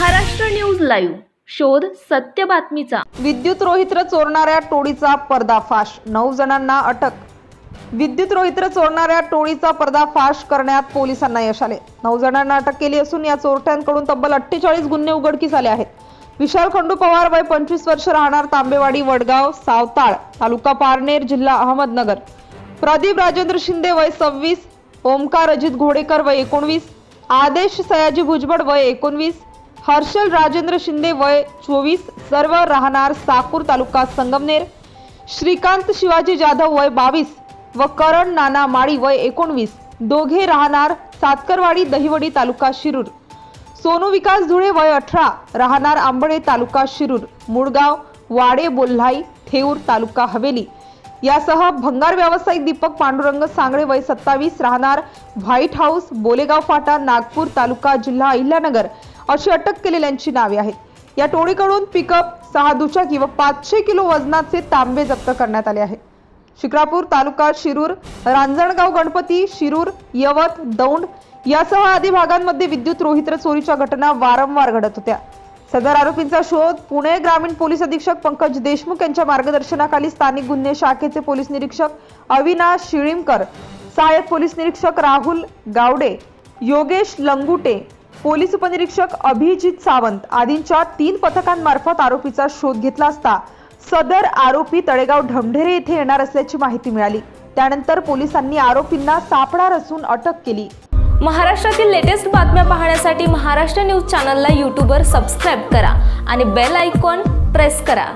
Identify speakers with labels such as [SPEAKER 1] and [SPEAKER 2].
[SPEAKER 1] Maharashtra news live. शोध सत्य बातमीचा.
[SPEAKER 2] विद्युत रोहित्र चोरणाऱ्या टोळीचा पर्दाफाश. नऊ जणांना अटक. विद्युत रोहित्र चोरणाऱ्या टोळीचा पर्दाफाश करण्यात पोलिसांना यश आले. नऊ जणांना अटक केली असून या चोरट्यांकडून तब्बल अठ्ठेचाळीस गुन्हे उघडकीस आले आहेत. विशाल खंडू पवार वय पंचवीस वर्ष राहणार तांबेवाडी वडगाव सावताळ तालुका पारनेर जिल्हा अहमदनगर. प्रदीप राजेंद्र शिंदे वय सव्वीस ओमकार अजित घोडेकर वय एकोणवीस आदेश सयाजी भुजबळ वय एकोणवीस हर्षल राजेंद्र शिंदे वय चोवीस सर्व राहणार साकूर तालुका संगमनेर. श्रीकांत शिवाजी जाधव वय बावीस व करण नाना माळी वय एकोणवीस. दोघे राहणार सातकरवाडी दहिवडी तालुका शिरूर. सोनू विकास धुळे वय अठरा राहणार आंबळे तालुका शिरूर. मुळगाव वाडे बोल्हाई थेऊर तालुका हवेली. यासह भंगार व्यावसायिक दीपक पांडुरंग सांगळे वय सत्तावीस राहणार व्हाईट हाऊस बोलेगाव फाटा नागपूर तालुका जिल्हा अहिल्यानगर. अशी अटक केलेल्यांची नावे आहेत. या टोळीकडून पिकअप सहा दुचाकी व पाचशे किलो वजनाचे तांबे जप्त करण्यात आले आहे शिक्रापूर तालुका शिरूर रांजणगाव गणपती शिरूर यवत दौंड यासह आदी भागांमध्ये विद्युत रोहित्र चोरीच्या घटना वारंवार घडत होत्या. सदर आरोपींचा शोध पुणे ग्रामीण पोलीस अधीक्षक पंकज देशमुख यांच्या मार्गदर्शनाखाली स्थानिक गुन्हे शाखेचे पोलीस निरीक्षक अविनाश शिळीमकर सहाय्यक पोलीस निरीक्षक राहुल गावडे योगेश लंगुटे पोलीस उपनिरीक्षक अभिजित सावंत आदींच्या तीन पथकांमार्फत आरोपीचा शोध घेतला असता सदर आरोपी तळेगाव ढमढेरे येथे येणार असल्याची माहिती मिळाली. त्यानंतर पोलिसांनी आरोपींना सापळा रचून अटक केली.
[SPEAKER 3] महाराष्ट्रातील लेटेस्ट बातम्या पाहण्यासाठी महाराष्ट्र न्यूज चॅनलला यूट्यूबवर सबस्क्राईब करा आणि बेल आयकॉन प्रेस करा.